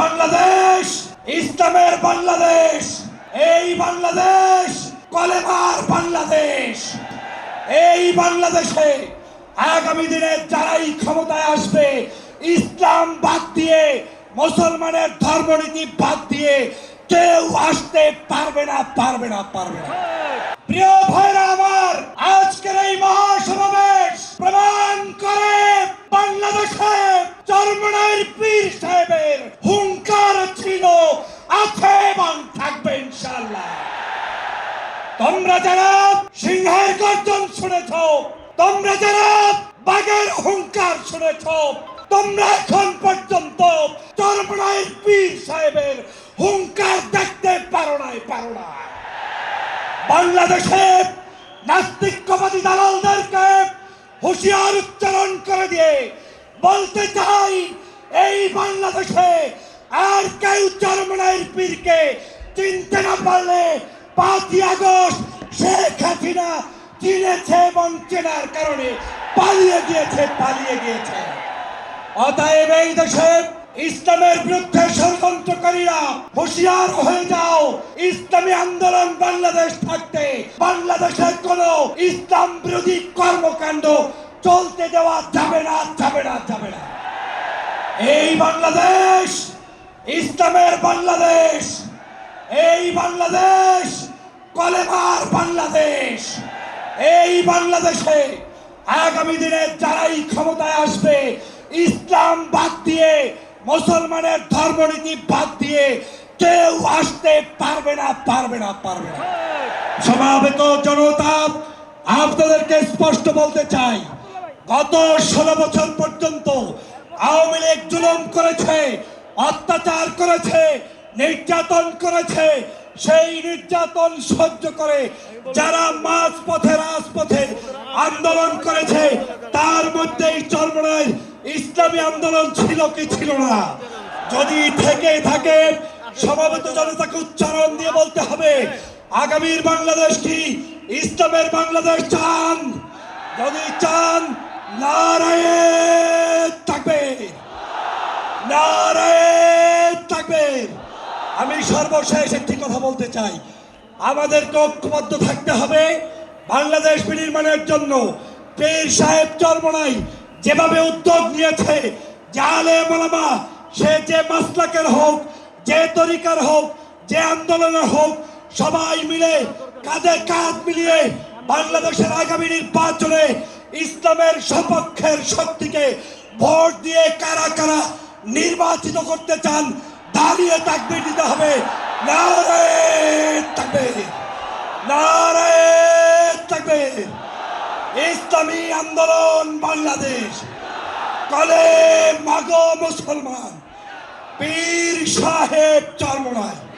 বাংলাদেশ, ইসলামের বাংলাদেশ, এই বাংলাদেশ, কলেমার বাংলাদেশ, এই বাংলাদেশে আগামী দিনে যারাই ক্ষমতায় আসবে, ইসলাম বাদ দিয়ে, মুসলমানের ধর্মনীতি বাদ দিয়ে কেউ আসতে পারবে না পারবে না পারবে না। প্রিয় ভাইরা আমার আজকের এই মহাসমাবেশ প্রমাণ করে বাংলাদেশে চরমনাইর পীর সাহেবের হুঙ্কার ছিল আছে এবং থাকবে ইনশাল্লাহ তোমরা যারা সিংহের গর্জন শুনেছ, তোমরা যারা বাঘের হুঙ্কার শুনেছ, তোমরা এখন পর্যন্ত চরমনাইর পীর সাহেবের হুঙ্কার দেখতে পারো নাই, পারো না বাংলাদেশে নাস্তিকবাদী দালালদেরকে হুঁশিয়ার উচ্চারণ করে দিয়ে বলতে চাই, এই বাংলাদেশে আর কেউ চরমনাইর পীরকে চিনতে না পারলে পাঁচই আগস্ট শেখ হাসিনা চিনেছে এবং চেনার কারণে পালিয়ে গিয়েছে পালিয়ে গিয়েছে। অতএব এই দেশে ইসলামের বিরুদ্ধে ষড়যন্ত্রকারীরা হুঁশিয়ার হয়ে যাও। ইসলামী আন্দোলন বাংলাদেশ থাকতে, বাংলাদেশের কোন ইসলাম বিরোধী কর্মকাণ্ড চলতে দেওয়া যাবে না যাবে না যাবে না। এই বাংলাদেশ, ইসলামের বাংলাদেশ, এই বাংলাদেশ কলেমার বাংলাদেশ। এই বাংলাদেশে আগামী দিনে যারাই ক্ষমতায় আসবে, ইসলাম বাদ দিয়ে, মুসলমানের ধর্মনীতি বাদ দিয়ে কেউ আসতে পারবে না পারবে না পারবে না। সমাবেত জনতা আপনাদেরকে স্পষ্ট বলতে চাই, গত ষোলো বছর পর্যন্ত আওয়ামী লীগ জুলুম করেছে, অত্যাচার করেছে, নির্যাতন করেছে সেই নির্যাতন সহ্য করে যারা মাঝ পথে রাজপথে আন্দোলন করেছে, তার মধ্যেই চর্মনায় ইসলামী আন্দোলন ছিল কি ছিল না? যদি থেকে থাকে, সমাবেত জনতাকে উচ্চারণ দিয়ে বলতে হবে, আগামীর বাংলাদেশ কি? ইসলামের বাংলাদেশ চান? যদি চান, নারায়ে থাকবে। নারায়ে থাকবে আমি সর্বশেষ একটি কথা বলতে চাই। আমাদেরকে ঐক্যবদ্ধ থাকতে হবে বাংলাদেশ বিনির্মাণের জন্য। পীর সাহেব চর্মনাই যেভাবে উদ্যোগ নিয়েছে আলে মালামা, সে যে মাসলাকের হোক, যে তরিকার হোক, যে আন্দোলনের হোক, সবাই মিলে, কাঁধে কাঁধ মিলিয়ে বাংলাদেশের আগামী নির্বাচনে ইসলামের সপক্ষের শক্তিকে ভোট দিয়ে কারা কারা নির্বাচিত করতে চান দাঁড়িয়ে তাকবে দিতে হবে। ইসলামী আন্দোলন বাংলাদেশ। কলে মাগো মুসলমান। পীর সাহেব চরমনায়।